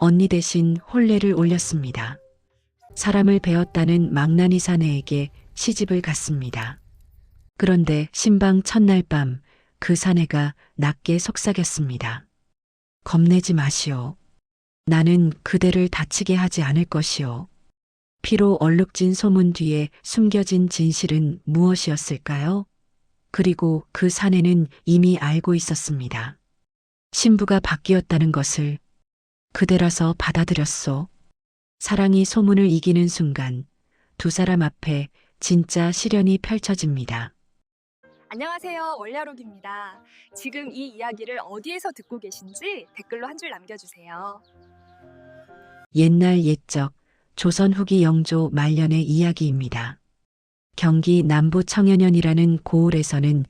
언니 대신 혼례를 올렸습니다. 사람을 배웠다는 망나니 사내에게 시집을 갔습니다. 그런데 신방 첫날 밤 그 사내가 낮게 속삭였습니다. 겁내지 마시오. 나는 그대를 다치게 하지 않을 것이오. 피로 얼룩진 소문 뒤에 숨겨진 진실은 무엇이었을까요? 그리고 그 사내는 이미 알고 있었습니다. 신부가 바뀌었다는 것을 그대라서 받아들였소. 사랑이 소문을 이기는 순간 두 사람 앞에 진짜 시련이 펼쳐집니다. 안녕하세요. 월야록입니다. 지금 이 이야기를 어디에서 듣고 계신지 댓글로 한 줄 남겨주세요. 옛날 옛적 조선 후기 영조 말년의 이야기입니다. 경기 남부 청연현이라는 고을에서는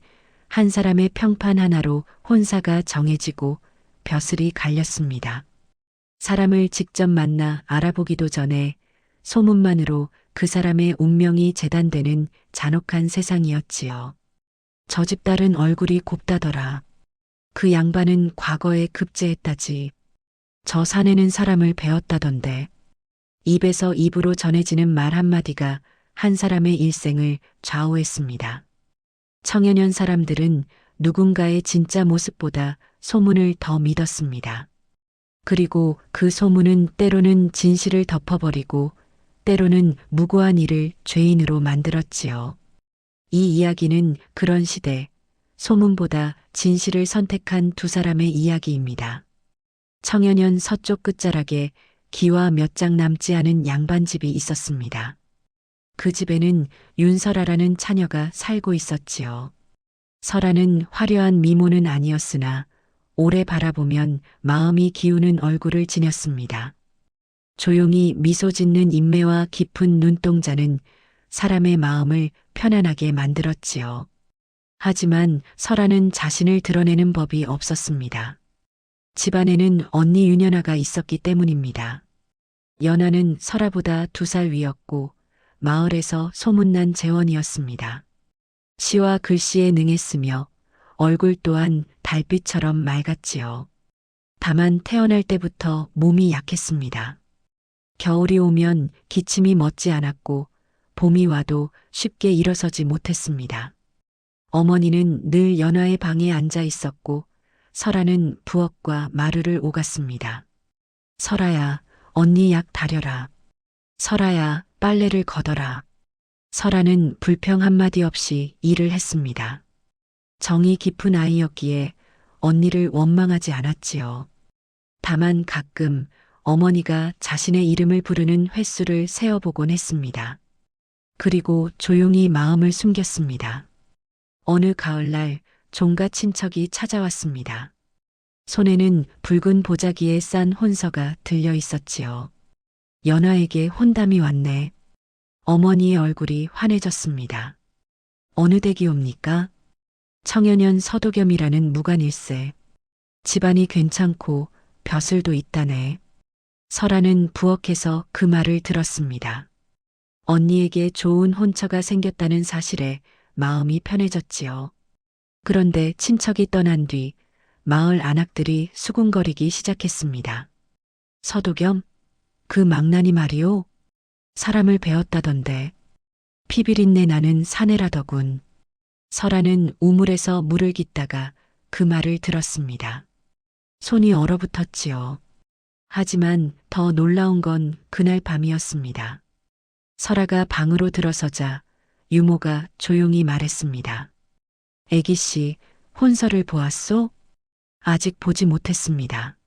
한 사람의 평판 하나로 혼사가 정해지고 벼슬이 갈렸습니다. 사람을 직접 만나 알아보기도 전에 소문만으로 그 사람의 운명이 재단되는 잔혹한 세상이었지요. 저 집 딸은 얼굴이 곱다더라. 그 양반은 과거에 급제했다지. 저 사내는 사람을 배웠다던데. 입에서 입으로 전해지는 말 한마디가 한 사람의 일생을 좌우했습니다. 청년연 사람들은 누군가의 진짜 모습보다 소문을 더 믿었습니다. 그리고 그 소문은 때로는 진실을 덮어버리고 때로는 무고한 일을 죄인으로 만들었지요. 이 이야기는 그런 시대, 소문보다 진실을 선택한 두 사람의 이야기입니다. 청년현 서쪽 끝자락에 기와 몇 장 남지 않은 양반집이 있었습니다. 그 집에는 윤설아라는 차녀가 살고 있었지요. 설아는 화려한 미모는 아니었으나 오래 바라보면 마음이 기우는 얼굴을 지녔습니다. 조용히 미소 짓는 인매와 깊은 눈동자는 사람의 마음을 편안하게 만들었지요. 하지만 설아는 자신을 드러내는 법이 없었습니다. 집안에는 언니 윤연아가 있었기 때문입니다. 연아는 설아보다 두 살 위였고 마을에서 소문난 재원이었습니다. 시와 글씨에 능했으며 얼굴 또한 달빛처럼 맑았지요. 다만 태어날 때부터 몸이 약했습니다. 겨울이 오면 기침이 멎지 않았고 봄이 와도 쉽게 일어서지 못했습니다. 어머니는 늘 연화의 방에 앉아 있었고 설아는 부엌과 마루를 오갔습니다. 설아야, 언니 약 다려라. 설아야, 빨래를 걷어라. 설아는 불평 한마디 없이 일을 했습니다. 정이 깊은 아이였기에 언니를 원망하지 않았지요. 다만 가끔 어머니가 자신의 이름을 부르는 횟수를 세어보곤 했습니다. 그리고 조용히 마음을 숨겼습니다. 어느 가을날 종가 친척이 찾아왔습니다. 손에는 붉은 보자기에 싼 혼서가 들려 있었지요. 연화에게 혼담이 왔네. 어머니의 얼굴이 환해졌습니다. 어느 댁이 옵니까? 청연현 서도겸이라는 무관일세. 집안이 괜찮고 벼슬도 있다네. 설아는 부엌에서 그 말을 들었습니다. 언니에게 좋은 혼처가 생겼다는 사실에 마음이 편해졌지요. 그런데 친척이 떠난 뒤 마을 안악들이 수군거리기 시작했습니다. 서도겸, 그 망나니 말이오? 사람을 배웠다던데. 피비린내 나는 사내라더군. 설아는 우물에서 물을 깃다가 그 말을 들었습니다. 손이 얼어붙었지요. 하지만 더 놀라운 건 그날 밤이었습니다. 설아가 방으로 들어서자 유모가 조용히 말했습니다. 애기 씨, 혼서를 보았소? 아직 보지 못했습니다.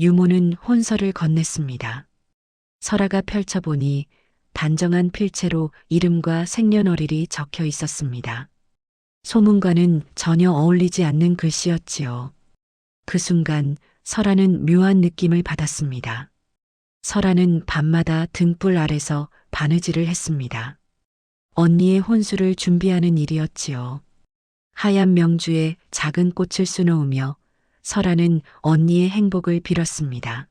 유모는 혼서를 건넸습니다. 설아가 펼쳐보니 단정한 필체로 이름과 생년월일이 적혀 있었습니다. 소문과는 전혀 어울리지 않는 글씨였지요. 그 순간 설아는 묘한 느낌을 받았습니다. 설아는 밤마다 등불 아래서 바느질을 했습니다. 언니의 혼수를 준비하는 일이었지요. 하얀 명주에 작은 꽃을 수놓으며 설아는 언니의 행복을 빌었습니다.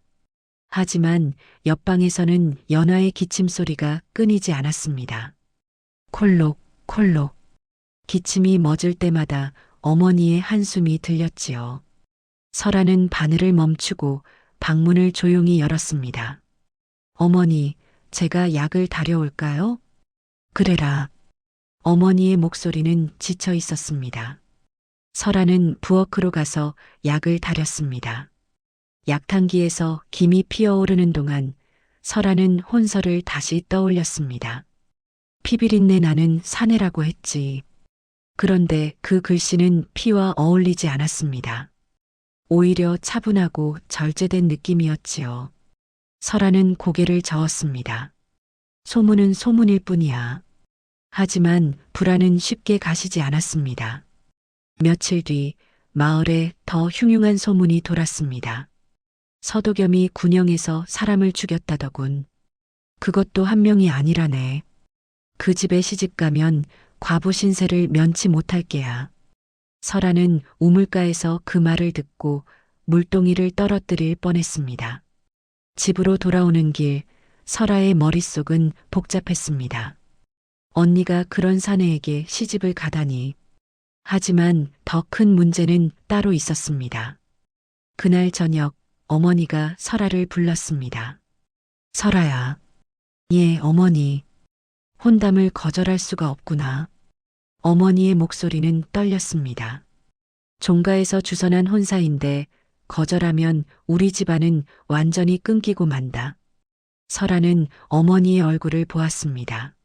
하지만 옆방에서는 연화의 기침 소리가 끊이지 않았습니다. 콜록, 콜록. 기침이 멎을 때마다 어머니의 한숨이 들렸지요. 설아는 바늘을 멈추고 방문을 조용히 열었습니다. 어머니, 제가 약을 다려올까요? 그래라. 어머니의 목소리는 지쳐 있었습니다. 설아는 부엌으로 가서 약을 다렸습니다. 약탕기에서 김이 피어오르는 동안 설아는 혼서를 다시 떠올렸습니다. 피비린내 나는 사내라고 했지. 그런데 그 글씨는 피와 어울리지 않았습니다. 오히려 차분하고 절제된 느낌이었지요. 설아는 고개를 저었습니다. 소문은 소문일 뿐이야. 하지만 불안은 쉽게 가시지 않았습니다. 며칠 뒤 마을에 더 흉흉한 소문이 돌았습니다. 서도겸이 군영에서 사람을 죽였다더군. 그것도 한 명이 아니라네. 그 집에 시집 가면 과부 신세를 면치 못할 게야. 설아는 우물가에서 그 말을 듣고 물동이를 떨어뜨릴 뻔했습니다. 집으로 돌아오는 길, 설아의 머릿속은 복잡했습니다. 언니가 그런 사내에게 시집을 가다니. 하지만 더 큰 문제는 따로 있었습니다. 그날 저녁 어머니가 설아를 불렀습니다. 설아야. 예, 어머니. 혼담을 거절할 수가 없구나. 어머니의 목소리는 떨렸습니다. 종가에서 주선한 혼사인데 거절하면 우리 집안은 완전히 끊기고 만다. 설아는 어머니의 얼굴을 보았습니다.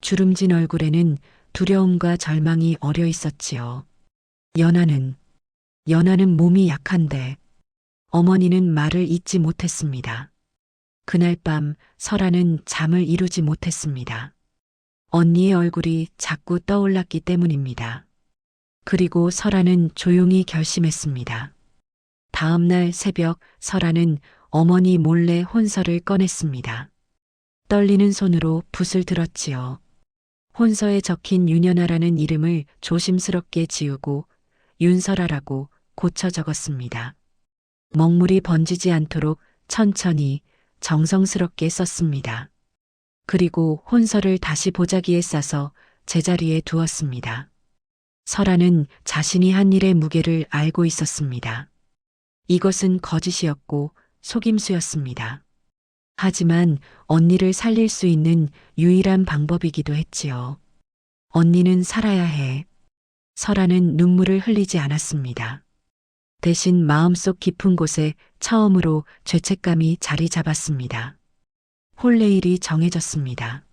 주름진 얼굴에는 두려움과 절망이 어려 있었지요. 연하는, 연하는 몸이 약한데 어머니는 말을 잇지 못했습니다. 그날 밤 설아는 잠을 이루지 못했습니다. 언니의 얼굴이 자꾸 떠올랐기 때문입니다. 그리고 설아는 조용히 결심했습니다. 다음 날 새벽 설아는 어머니 몰래 혼서를 꺼냈습니다. 떨리는 손으로 붓을 들었지요. 혼서에 적힌 윤연아라는 이름을 조심스럽게 지우고 윤설아라고 고쳐 적었습니다. 먹물이 번지지 않도록 천천히 정성스럽게 썼습니다. 그리고 혼서를 다시 보자기에 싸서 제자리에 두었습니다. 설아는 자신이 한 일의 무게를 알고 있었습니다. 이것은 거짓이었고 속임수였습니다. 하지만 언니를 살릴 수 있는 유일한 방법이기도 했지요. 언니는 살아야 해. 설아는 눈물을 흘리지 않았습니다. 대신 마음속 깊은 곳에 처음으로 죄책감이 자리 잡았습니다. 홀레일이 정해졌습니다.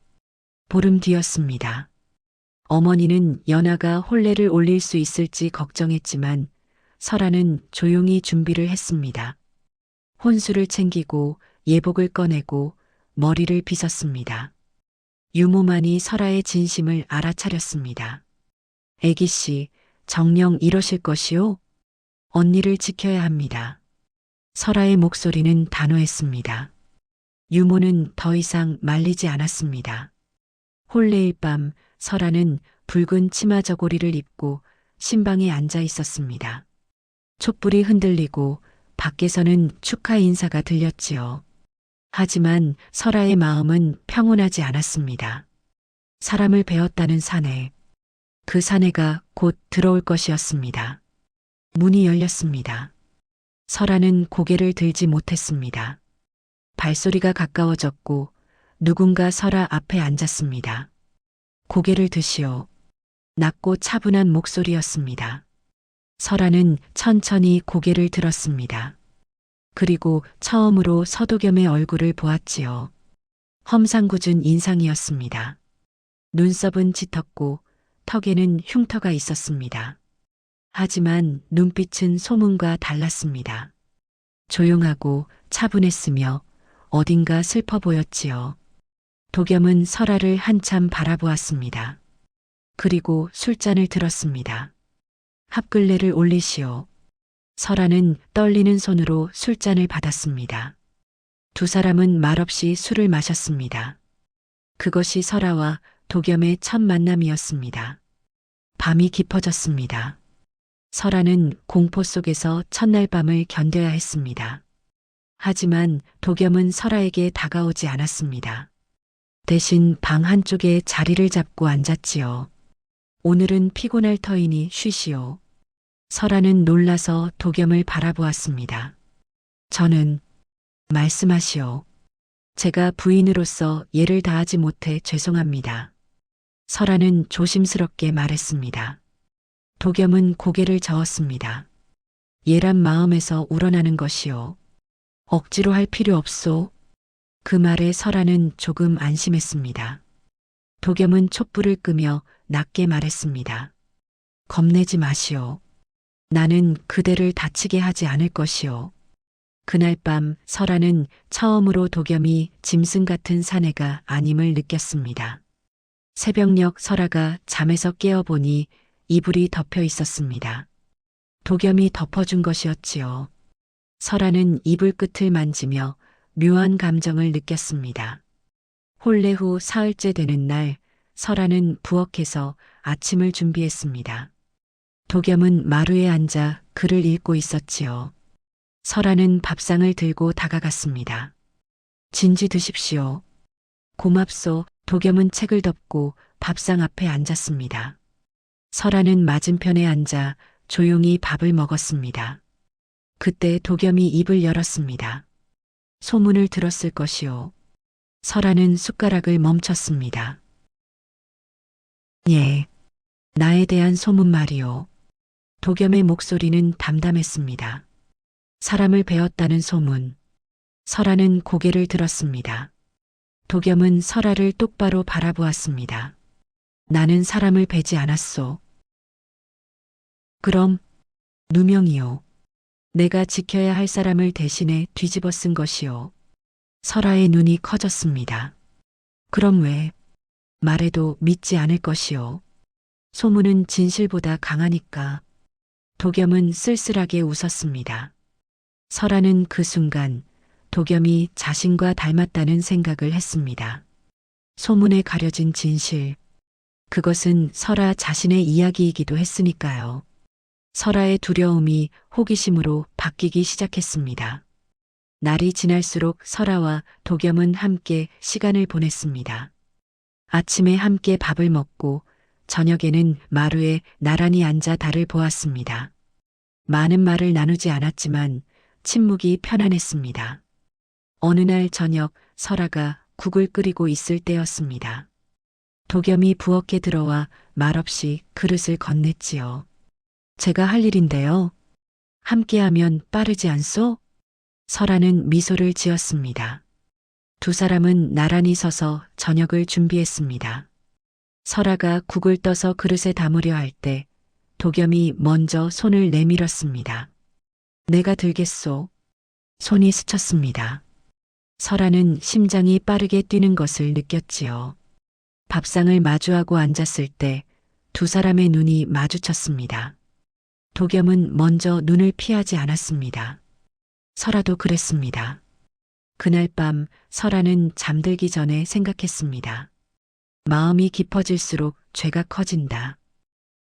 보름 뒤였습니다. 어머니는 연아가 홀레를 올릴 수 있을지 걱정했지만 설아는 조용히 준비를 했습니다. 혼수를 챙기고 예복을 꺼내고 머리를 빗었습니다. 유모만이 설아의 진심을 알아차렸습니다. 애기 씨, 정령 이러실 것이요? 언니를 지켜야 합니다. 설아의 목소리는 단호했습니다. 유모는 더 이상 말리지 않았습니다. 홀레일 밤 설아는 붉은 치마 저고리를 입고 신방에 앉아 있었습니다. 촛불이 흔들리고 밖에서는 축하 인사가 들렸지요. 하지만 설아의 마음은 평온하지 않았습니다. 사람을 배웠다는 사내. 그 사내가 곧 들어올 것이었습니다. 문이 열렸습니다. 설아는 고개를 들지 못했습니다. 발소리가 가까워졌고 누군가 설아 앞에 앉았습니다. 고개를 드시오. 낮고 차분한 목소리였습니다. 설아는 천천히 고개를 들었습니다. 그리고 처음으로 서도겸의 얼굴을 보았지요. 험상궂은 인상이었습니다. 눈썹은 짙었고 턱에는 흉터가 있었습니다. 하지만 눈빛은 소문과 달랐습니다. 조용하고 차분했으며 어딘가 슬퍼 보였지요. 도겸은 설아를 한참 바라보았습니다. 그리고 술잔을 들었습니다. 합글레를 올리시오. 설아는 떨리는 손으로 술잔을 받았습니다. 두 사람은 말없이 술을 마셨습니다. 그것이 설아와 도겸의 첫 만남이었습니다. 밤이 깊어졌습니다. 설아는 공포 속에서 첫날 밤을 견뎌야 했습니다. 하지만 도겸은 설아에게 다가오지 않았습니다. 대신 방 한쪽에 자리를 잡고 앉았지요. 오늘은 피곤할 터이니 쉬시오. 설아는 놀라서 도겸을 바라보았습니다. 저는 말씀하시오. 제가 부인으로서 예를 다하지 못해 죄송합니다. 설아는 조심스럽게 말했습니다. 도겸은 고개를 저었습니다. 예란 마음에서 우러나는 것이요. 억지로 할 필요 없소. 그 말에 설아는 조금 안심했습니다. 도겸은 촛불을 끄며 낮게 말했습니다. 겁내지 마시오. 나는 그대를 다치게 하지 않을 것이오. 그날 밤 설아는 처음으로 도겸이 짐승 같은 사내가 아님을 느꼈습니다. 새벽녘 설아가 잠에서 깨어보니 이불이 덮여 있었습니다. 도겸이 덮어준 것이었지요. 설아는 이불 끝을 만지며 묘한 감정을 느꼈습니다. 혼례 후 사흘째 되는 날 설아는 부엌에서 아침을 준비했습니다. 도겸은 마루에 앉아 글을 읽고 있었지요. 설아는 밥상을 들고 다가갔습니다. 진지 드십시오. 고맙소. 도겸은 책을 덮고 밥상 앞에 앉았습니다. 설아는 맞은편에 앉아 조용히 밥을 먹었습니다. 그때 도겸이 입을 열었습니다. 소문을 들었을 것이오. 설아는 숟가락을 멈췄습니다. 예. 나에 대한 소문 말이오. 도겸의 목소리는 담담했습니다. 사람을 베었다는 소문. 설아는 고개를 들었습니다. 도겸은 설아를 똑바로 바라보았습니다. 나는 사람을 베지 않았소. 그럼 누명이요. 내가 지켜야 할 사람을 대신에 뒤집어 쓴 것이요. 설아의 눈이 커졌습니다. 그럼 왜 말해도 믿지 않을 것이요. 소문은 진실보다 강하니까. 도겸은 쓸쓸하게 웃었습니다. 설아는 그 순간 도겸이 자신과 닮았다는 생각을 했습니다. 소문에 가려진 진실. 그것은 설아 자신의 이야기이기도 했으니까요. 설아의 두려움이 호기심으로 바뀌기 시작했습니다. 날이 지날수록 설아와 도겸은 함께 시간을 보냈습니다. 아침에 함께 밥을 먹고 저녁에는 마루에 나란히 앉아 달을 보았습니다. 많은 말을 나누지 않았지만 침묵이 편안했습니다. 어느 날 저녁 설아가 국을 끓이고 있을 때였습니다. 도겸이 부엌에 들어와 말없이 그릇을 건넸지요. 제가 할 일인데요. 함께하면 빠르지 않소? 설아는 미소를 지었습니다. 두 사람은 나란히 서서 저녁을 준비했습니다. 설아가 국을 떠서 그릇에 담으려 할 때 도겸이 먼저 손을 내밀었습니다. 내가 들겠소. 손이 스쳤습니다. 설아는 심장이 빠르게 뛰는 것을 느꼈지요. 밥상을 마주하고 앉았을 때 두 사람의 눈이 마주쳤습니다. 도겸은 먼저 눈을 피하지 않았습니다. 설아도 그랬습니다. 그날 밤 설아는 잠들기 전에 생각했습니다. 마음이 깊어질수록 죄가 커진다.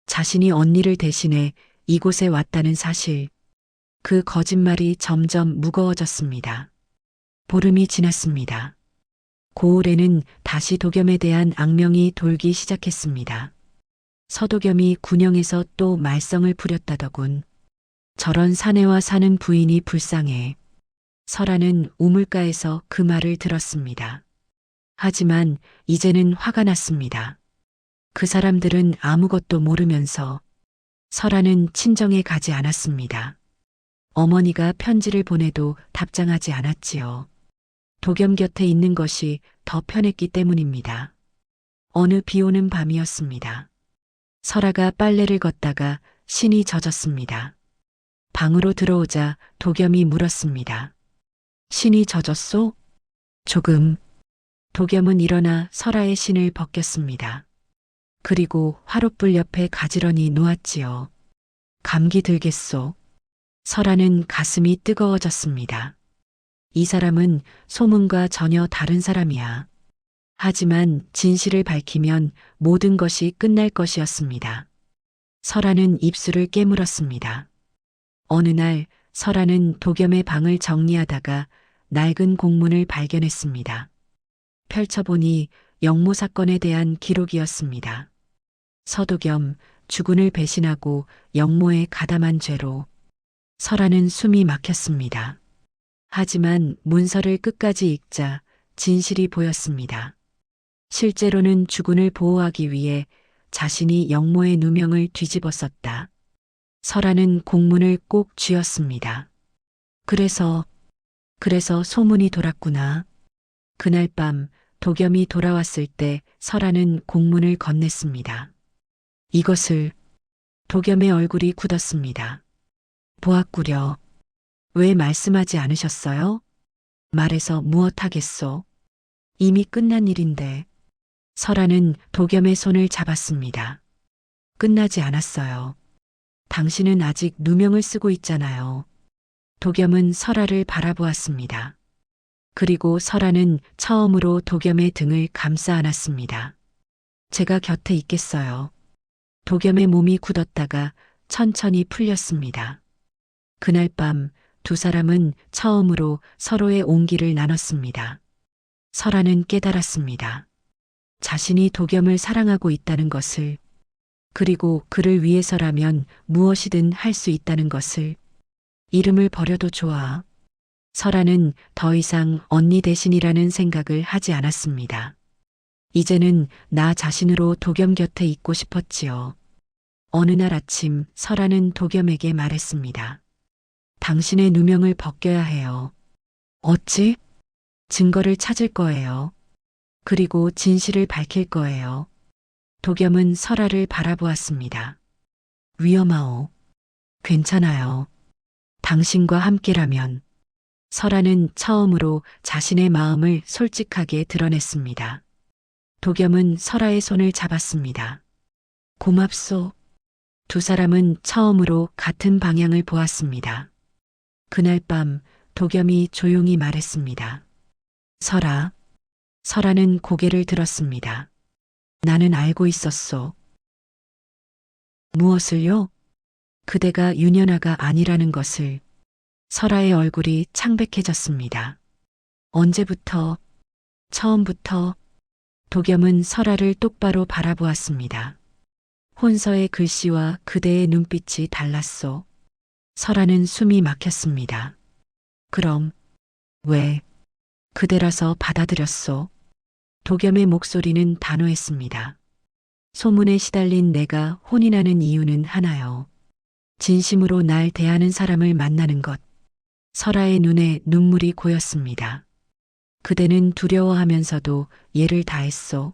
자신이 언니를 대신해 이곳에 왔다는 사실. 그 거짓말이 점점 무거워졌습니다. 보름이 지났습니다. 고을에는 다시 도겸에 대한 악명이 돌기 시작했습니다. 서도겸이 군영에서 또 말썽을 부렸다더군. 저런 사내와 사는 부인이 불쌍해. 설아는 우물가에서 그 말을 들었습니다. 하지만 이제는 화가 났습니다. 그 사람들은 아무것도 모르면서 설아는 친정에 가지 않았습니다. 어머니가 편지를 보내도 답장하지 않았지요. 도겸 곁에 있는 것이 더 편했기 때문입니다. 어느 비 오는 밤이었습니다. 설아가 빨래를 걷다가 신이 젖었습니다. 방으로 들어오자 도겸이 물었습니다. 신이 젖었소? 조금. 도겸은 일어나 설아의 신을 벗겼습니다. 그리고 화롯불 옆에 가지런히 놓았지요. 감기 들겠소. 설아는 가슴이 뜨거워졌습니다. 이 사람은 소문과 전혀 다른 사람이야. 하지만 진실을 밝히면 모든 것이 끝날 것이었습니다. 설아는 입술을 깨물었습니다. 어느 날 설아는 도겸의 방을 정리하다가 낡은 공문을 발견했습니다. 펼쳐보니 영모 사건에 대한 기록이었습니다. 서도겸 주군을 배신하고 영모에 가담한 죄로 설아는 숨이 막혔습니다. 하지만 문서를 끝까지 읽자 진실이 보였습니다. 실제로는 주군을 보호하기 위해 자신이 영모의 누명을 뒤집어 썼다. 설아는 공문을 꼭 쥐었습니다. 그래서, 그래서 소문이 돌았구나. 그날 밤 도겸이 돌아왔을 때 설아는 공문을 건넸습니다. 이것을 도겸의 얼굴이 굳었습니다. 보았구려. 왜 말씀하지 않으셨어요? 말해서 무엇하겠소? 이미 끝난 일인데. 설아는 도겸의 손을 잡았습니다. 끝나지 않았어요. 당신은 아직 누명을 쓰고 있잖아요. 도겸은 설아를 바라보았습니다. 그리고 설아는 처음으로 도겸의 등을 감싸 안았습니다. 제가 곁에 있겠어요. 도겸의 몸이 굳었다가 천천히 풀렸습니다. 그날 밤 두 사람은 처음으로 서로의 온기를 나눴습니다. 설아는 깨달았습니다. 자신이 도겸을 사랑하고 있다는 것을, 그리고 그를 위해서라면 무엇이든 할 수 있다는 것을, 이름을 버려도 좋아. 설아는 더 이상 언니 대신이라는 생각을 하지 않았습니다. 이제는 나 자신으로 도겸 곁에 있고 싶었지요. 어느 날 아침 설아는 도겸에게 말했습니다. 당신의 누명을 벗겨야 해요. 어찌? 증거를 찾을 거예요. 그리고 진실을 밝힐 거예요. 도겸은 설아를 바라보았습니다. 위험하오. 괜찮아요. 당신과 함께라면. 설아는 처음으로 자신의 마음을 솔직하게 드러냈습니다. 도겸은 설아의 손을 잡았습니다. 고맙소. 두 사람은 처음으로 같은 방향을 보았습니다. 그날 밤 도겸이 조용히 말했습니다. 설아. 설아는 고개를 들었습니다. 나는 알고 있었소. 무엇을요? 그대가 윤현아가 아니라는 것을. 설아의 얼굴이 창백해졌습니다. 언제부터? 처음부터? 도겸은 설아를 똑바로 바라보았습니다. 혼서의 글씨와 그대의 눈빛이 달랐소. 설아는 숨이 막혔습니다. 그럼, 왜, 그대라서 받아들였소. 도겸의 목소리는 단호했습니다. 소문에 시달린 내가 혼이 나는 이유는 하나요. 진심으로 날 대하는 사람을 만나는 것. 설아의 눈에 눈물이 고였습니다. 그대는 두려워하면서도 예를 다했소.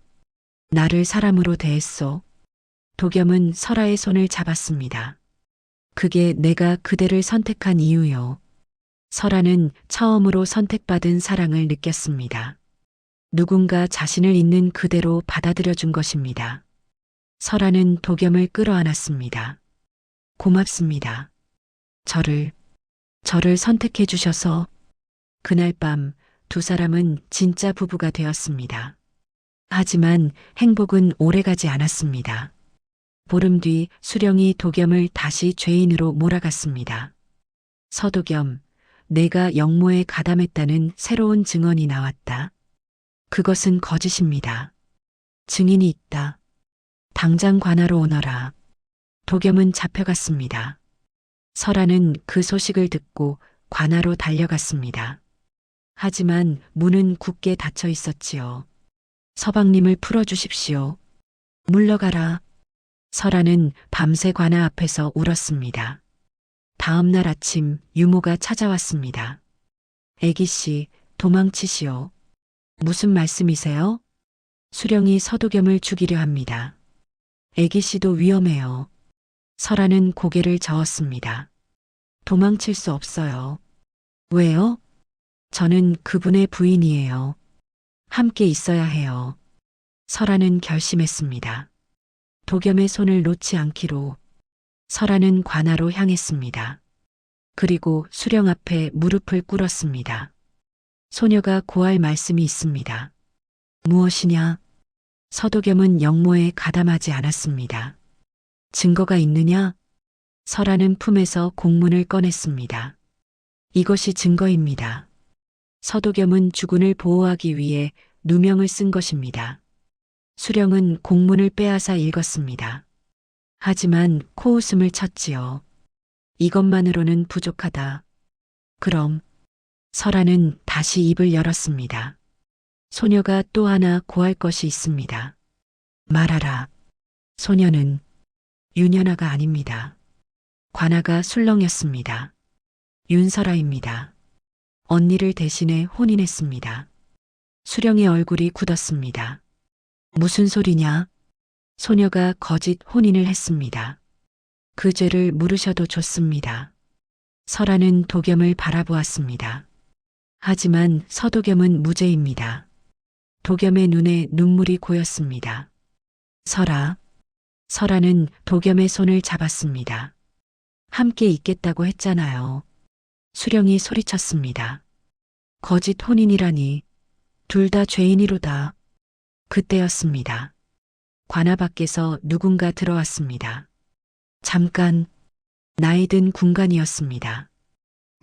나를 사람으로 대했소. 도겸은 설아의 손을 잡았습니다. 그게 내가 그대를 선택한 이유요. 설아는 처음으로 선택받은 사랑을 느꼈습니다. 누군가 자신을 있는 그대로 받아들여 준 것입니다. 설아는 도겸을 끌어안았습니다. 고맙습니다. 저를, 저를 선택해 주셔서 그날 밤 두 사람은 진짜 부부가 되었습니다. 하지만 행복은 오래가지 않았습니다. 보름 뒤 수령이 도겸을 다시 죄인으로 몰아갔습니다. 서도겸, 내가 영모에 가담했다는 새로운 증언이 나왔다. 그것은 거짓입니다. 증인이 있다. 당장 관하로 오너라. 도겸은 잡혀갔습니다. 설아는 그 소식을 듣고 관하로 달려갔습니다. 하지만 문은 굳게 닫혀 있었지요. 서방님을 풀어주십시오. 물러가라. 설아는 밤새 관아 앞에서 울었습니다. 다음 날 아침 유모가 찾아왔습니다. 애기 씨, 도망치시오. 무슨 말씀이세요? 수령이 서도겸을 죽이려 합니다. 애기 씨도 위험해요. 설아는 고개를 저었습니다. 도망칠 수 없어요. 왜요? 저는 그분의 부인이에요. 함께 있어야 해요. 설아는 결심했습니다. 도겸의 손을 놓지 않기로 설아는 관하로 향했습니다. 그리고 수령 앞에 무릎을 꿇었습니다. 소녀가 고할 말씀이 있습니다. 무엇이냐? 서도겸은 영모에 가담하지 않았습니다. 증거가 있느냐? 설아는 품에서 공문을 꺼냈습니다. 이것이 증거입니다. 서도겸은 주군을 보호하기 위해 누명을 쓴 것입니다. 수령은 공문을 빼앗아 읽었습니다. 하지만 코웃음을 쳤지요. 이것만으로는 부족하다. 그럼 설아는 다시 입을 열었습니다. 소녀가 또 하나 고할 것이 있습니다. 말하라. 소녀는 윤연아가 아닙니다. 관아가 술렁였습니다. 윤설아입니다. 언니를 대신해 혼인했습니다. 수령의 얼굴이 굳었습니다. 무슨 소리냐? 소녀가 거짓 혼인을 했습니다. 그 죄를 물으셔도 좋습니다. 설아는 도겸을 바라보았습니다. 하지만 서도겸은 무죄입니다. 도겸의 눈에 눈물이 고였습니다. 설아. 설아는 도겸의 손을 잡았습니다. 함께 있겠다고 했잖아요. 수령이 소리쳤습니다. 거짓 혼인이라니. 둘 다 죄인이로다. 그때였습니다. 관아 밖에서 누군가 들어왔습니다. 잠깐, 나이 든 군간이었습니다.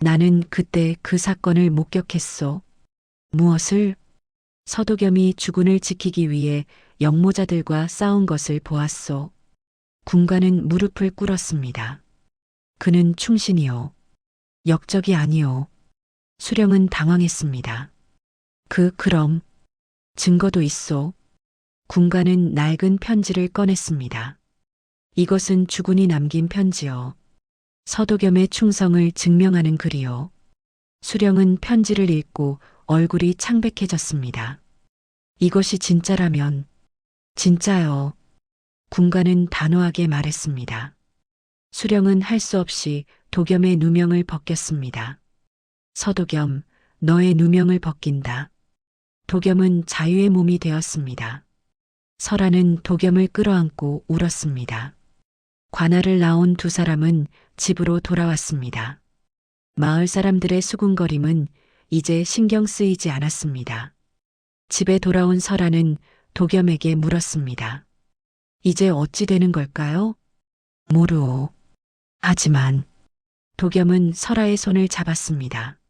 나는 그때 그 사건을 목격했소. 무엇을? 서도겸이 주군을 지키기 위해 영모자들과 싸운 것을 보았소. 군관은 무릎을 꿇었습니다. 그는 충신이요. 역적이 아니요. 수령은 당황했습니다. 그, 그럼, 증거도 있소. 군관은 낡은 편지를 꺼냈습니다. 이것은 주군이 남긴 편지요. 서도겸의 충성을 증명하는 글이요. 수령은 편지를 읽고 얼굴이 창백해졌습니다. 이것이 진짜라면, 진짜요. 군관은 단호하게 말했습니다. 수령은 할 수 없이 도겸의 누명을 벗겼습니다. 서도겸, 너의 누명을 벗긴다. 도겸은 자유의 몸이 되었습니다. 설아는 도겸을 끌어안고 울었습니다. 관아를 나온 두 사람은 집으로 돌아왔습니다. 마을 사람들의 수군거림은 이제 신경 쓰이지 않았습니다. 집에 돌아온 설아는 도겸에게 물었습니다. 이제 어찌 되는 걸까요? 모르오. 하지만 도겸은 설아의 손을 잡았습니다.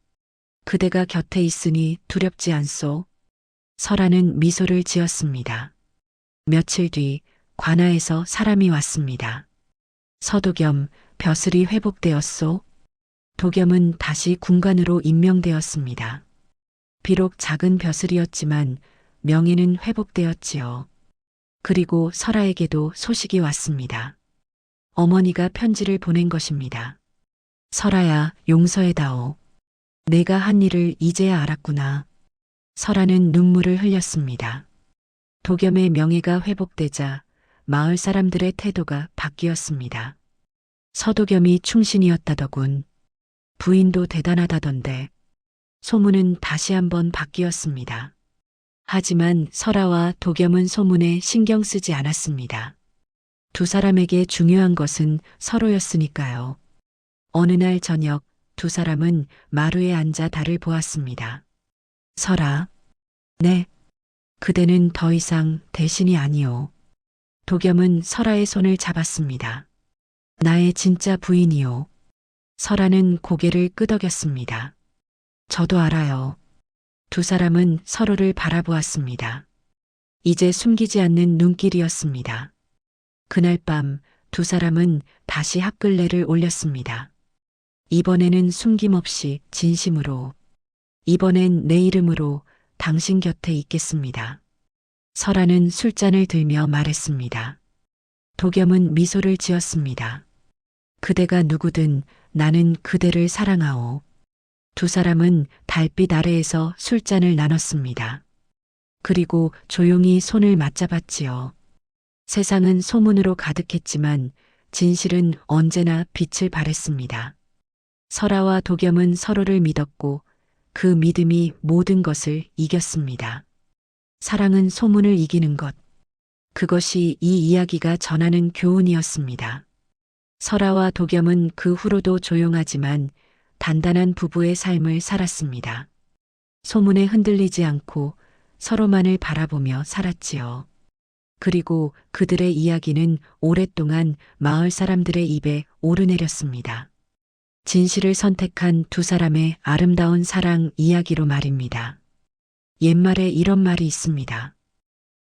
그대가 곁에 있으니 두렵지 않소. 설아는 미소를 지었습니다. 며칠 뒤 관아에서 사람이 왔습니다. 서도겸 벼슬이 회복되었소. 도겸은 다시 군관으로 임명되었습니다. 비록 작은 벼슬이었지만 명예는 회복되었지요. 그리고 설아에게도 소식이 왔습니다. 어머니가 편지를 보낸 것입니다. 설아야, 용서해다오. 내가 한 일을 이제야 알았구나. 설아는 눈물을 흘렸습니다. 도겸의 명예가 회복되자 마을 사람들의 태도가 바뀌었습니다. 서도겸이 충신이었다더군. 부인도 대단하다던데. 소문은 다시 한번 바뀌었습니다. 하지만 설아와 도겸은 소문에 신경 쓰지 않았습니다. 두 사람에게 중요한 것은 서로였으니까요. 어느 날 저녁 두 사람은 마루에 앉아 달을 보았습니다. 설아. 네. 그대는 더 이상 대신이 아니오. 도겸은 설아의 손을 잡았습니다. 나의 진짜 부인이오. 설아는 고개를 끄덕였습니다. 저도 알아요. 두 사람은 서로를 바라보았습니다. 이제 숨기지 않는 눈길이었습니다. 그날 밤 두 사람은 다시 합글레를 올렸습니다. 이번에는 숨김없이 진심으로, 이번엔 내 이름으로 당신 곁에 있겠습니다. 설아는 술잔을 들며 말했습니다. 도겸은 미소를 지었습니다. 그대가 누구든 나는 그대를 사랑하오. 두 사람은 달빛 아래에서 술잔을 나눴습니다. 그리고 조용히 손을 맞잡았지요. 세상은 소문으로 가득했지만 진실은 언제나 빛을 발했습니다. 설아와 도겸은 서로를 믿었고 그 믿음이 모든 것을 이겼습니다. 사랑은 소문을 이기는 것. 그것이 이 이야기가 전하는 교훈이었습니다. 설아와 도겸은 그 후로도 조용하지만 단단한 부부의 삶을 살았습니다. 소문에 흔들리지 않고 서로만을 바라보며 살았지요. 그리고 그들의 이야기는 오랫동안 마을 사람들의 입에 오르내렸습니다. 진실을 선택한 두 사람의 아름다운 사랑 이야기로 말입니다. 옛말에 이런 말이 있습니다.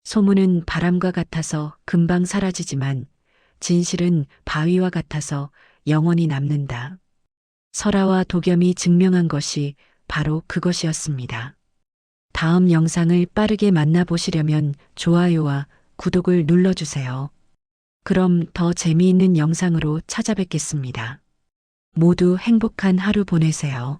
소문은 바람과 같아서 금방 사라지지만 진실은 바위와 같아서 영원히 남는다. 설아와 도겸이 증명한 것이 바로 그것이었습니다. 다음 영상을 빠르게 만나보시려면 좋아요와 구독을 눌러주세요. 그럼 더 재미있는 영상으로 찾아뵙겠습니다. 모두 행복한 하루 보내세요.